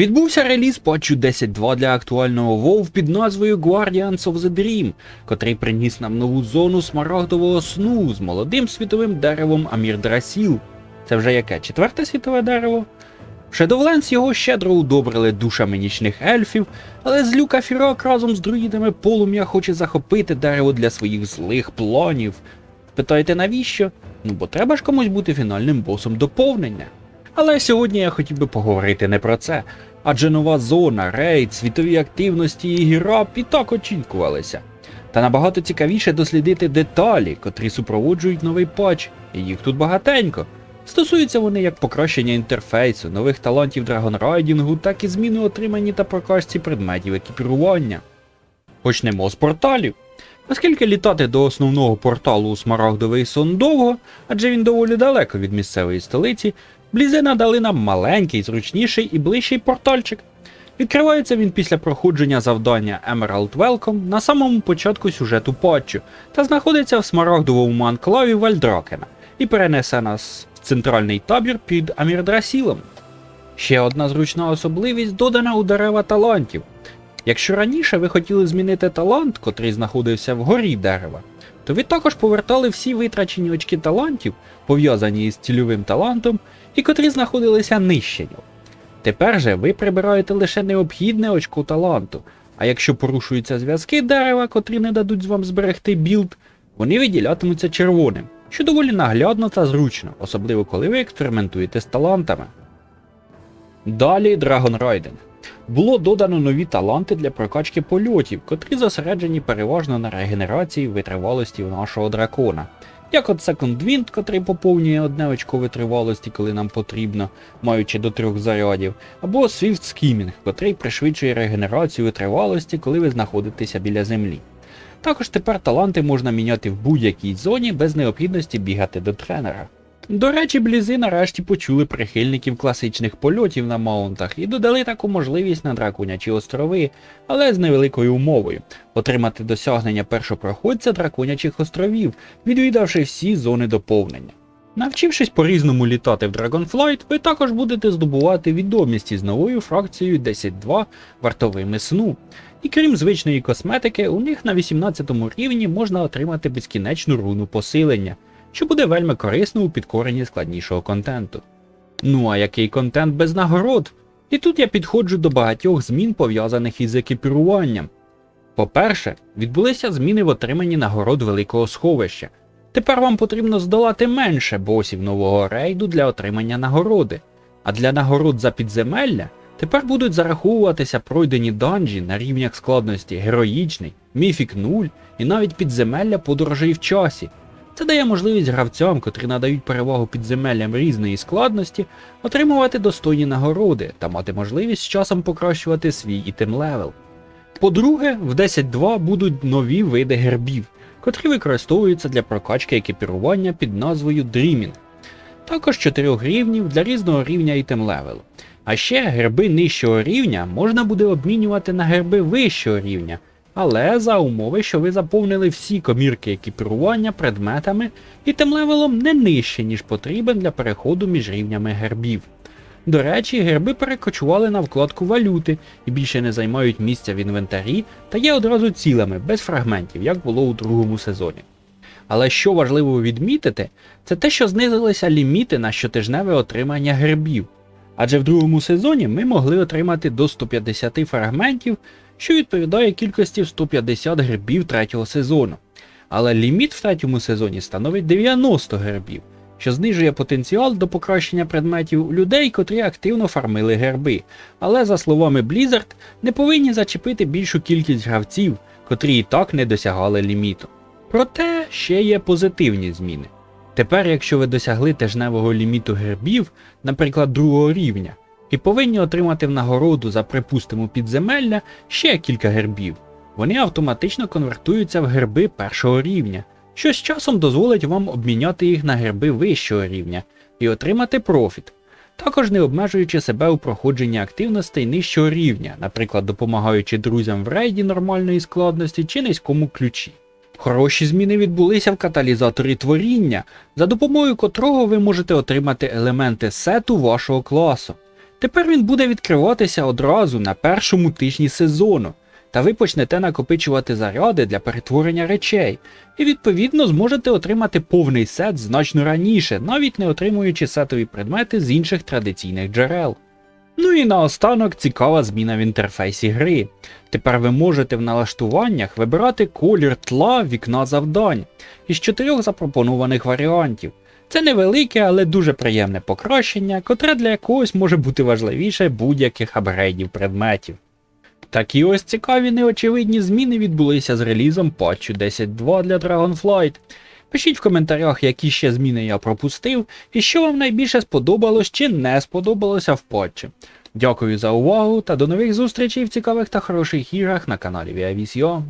Відбувся реліз патчу 10.2 для актуального WoW під назвою Guardians of the Dream, котрий приніс нам нову зону смарагдового сну з молодим світовим деревом Амірдрасіл. Це вже яке? Четверте світове дерево? В Shadowlands його щедро удобрили душами нічних ельфів, але злюка Фірок разом з друїдами полум'я хоче захопити дерево для своїх злих планів. Питаєте навіщо? Ну бо треба ж комусь бути фінальним босом доповнення. Але сьогодні я хотів би поговорити не про це, адже нова зона, рейд, світові активності і гірап і так очікувалися. Та набагато цікавіше дослідити деталі, котрі супроводжують новий патч, і їх тут багатенько. Стосуються вони як покращення інтерфейсу, нових талантів драгонрайдінгу, так і зміни отримані та прокачці предметів екіпірування. Почнемо з порталів. Оскільки літати до основного порталу у Смарагдовий сон довго, адже він доволі далеко від місцевої столиці, Блізи надали нам маленький, зручніший і ближчий портальчик. Відкривається він після проходження завдання Emerald Welcome на самому початку сюжету патчу та знаходиться в смарагдовому анклаві Вальдракена і перенесе нас в центральний табір під Амірдрасілом. Ще одна зручна особливість додана у дерева талантів. Якщо раніше ви хотіли змінити талант, котрий знаходився вгорі дерева, то ви також повертали всі витрачені очки талантів, пов'язані із цільовим талантом, і котрі знаходилися нижче нього. Тепер же ви прибираєте лише необхідне очко таланту, а якщо порушуються зв'язки дерева, котрі не дадуть вам зберегти білд, вони виділятимуться червоним, що доволі наглядно та зручно, особливо коли ви експериментуєте з талантами. Далі Dragon Riding. Було додано нові таланти для прокачки польотів, котрі зосереджені переважно на регенерації витривалості нашого дракона. Як от Second Wind, котрий поповнює одне очко витривалості, коли нам потрібно, маючи до трьох зарядів, або Swift Skimming, котрий пришвидшує регенерацію витривалості, коли ви знаходитеся біля землі. Також тепер таланти можна міняти в будь-якій зоні без необхідності бігати до тренера. До речі, блізи нарешті почули прихильників класичних польотів на маунтах і додали таку можливість на драконячі острови, але з невеликою умовою отримати досягнення першопроходця драконячих островів, відвідавши всі зони доповнення. Навчившись по-різному літати в Dragonflight, ви також будете здобувати відомість із новою фракцією 10.2 вартовими сну. І крім звичної косметики, у них на 18 рівні можна отримати безкінечну руну посилення що буде вельми корисно у підкоренні складнішого контенту. Ну а який контент без нагород? І тут я підходжу до багатьох змін, пов'язаних із екіпіруванням. По-перше, відбулися зміни в отриманні нагород великого сховища. Тепер вам потрібно здолати менше босів нового рейду для отримання нагороди, а для нагород за підземелля тепер будуть зараховуватися пройдені данжі на рівнях складності героїчний, міфік 0 і навіть підземелля подорожей в часі, це дає можливість гравцям, котрі надають перевагу підземеллям різної складності, отримувати достойні нагороди та мати можливість з часом покращувати свій ітем левел. По-друге, в 10.2 будуть нові види гербів, котрі використовуються для прокачки екіпірування під назвою Dreaming. Також 4 рівнів для різного рівня ітем левелу. А ще герби нижчого рівня можна буде обмінювати на герби вищого рівня, але за умови, що ви заповнили всі комірки екіпірування предметами і тим левелом не нижче, ніж потрібен для переходу між рівнями гербів. До речі, герби перекочували на вкладку валюти і більше не займають місця в інвентарі та є одразу цілими, без фрагментів, як було у другому сезоні. Але що важливо відмітити, це те, що знизилися ліміти на щотижневе отримання гербів. Адже в другому сезоні ми могли отримати до 150 фрагментів що відповідає кількості в 150 грибів третього сезону. Але ліміт в третьому сезоні становить 90 гербів, що знижує потенціал до покращення предметів людей, котрі активно фармили герби. Але, за словами Blizzard, не повинні зачепити більшу кількість гравців, котрі і так не досягали ліміту. Проте ще є позитивні зміни. Тепер, якщо ви досягли тижневого ліміту гербів, наприклад, другого рівня, і повинні отримати в нагороду за, припустимо, підземелля ще кілька гербів. Вони автоматично конвертуються в герби першого рівня, що з часом дозволить вам обміняти їх на герби вищого рівня і отримати профіт, також не обмежуючи себе у проходженні активностей нижчого рівня, наприклад, допомагаючи друзям в рейді нормальної складності чи низькому ключі. Хороші зміни відбулися в каталізаторі творіння, за допомогою котрого ви можете отримати елементи сету вашого класу. Тепер він буде відкриватися одразу на першому тижні сезону, та ви почнете накопичувати заряди для перетворення речей, і відповідно зможете отримати повний сет значно раніше, навіть не отримуючи сетові предмети з інших традиційних джерел. Ну і наостанок цікава зміна в інтерфейсі гри. Тепер ви можете в налаштуваннях вибирати колір тла вікна завдань із чотирьох запропонованих варіантів. Це невелике, але дуже приємне покращення, котре для якогось може бути важливіше будь-яких апгрейдів предметів. Такі ось цікаві неочевидні зміни відбулися з релізом патчу 10.2 для Dragonflight. Пишіть в коментарях, які ще зміни я пропустив, і що вам найбільше сподобалось чи не сподобалося в патчі. Дякую за увагу та до нових зустрічей в цікавих та хороших іграх на каналі ViaVisio.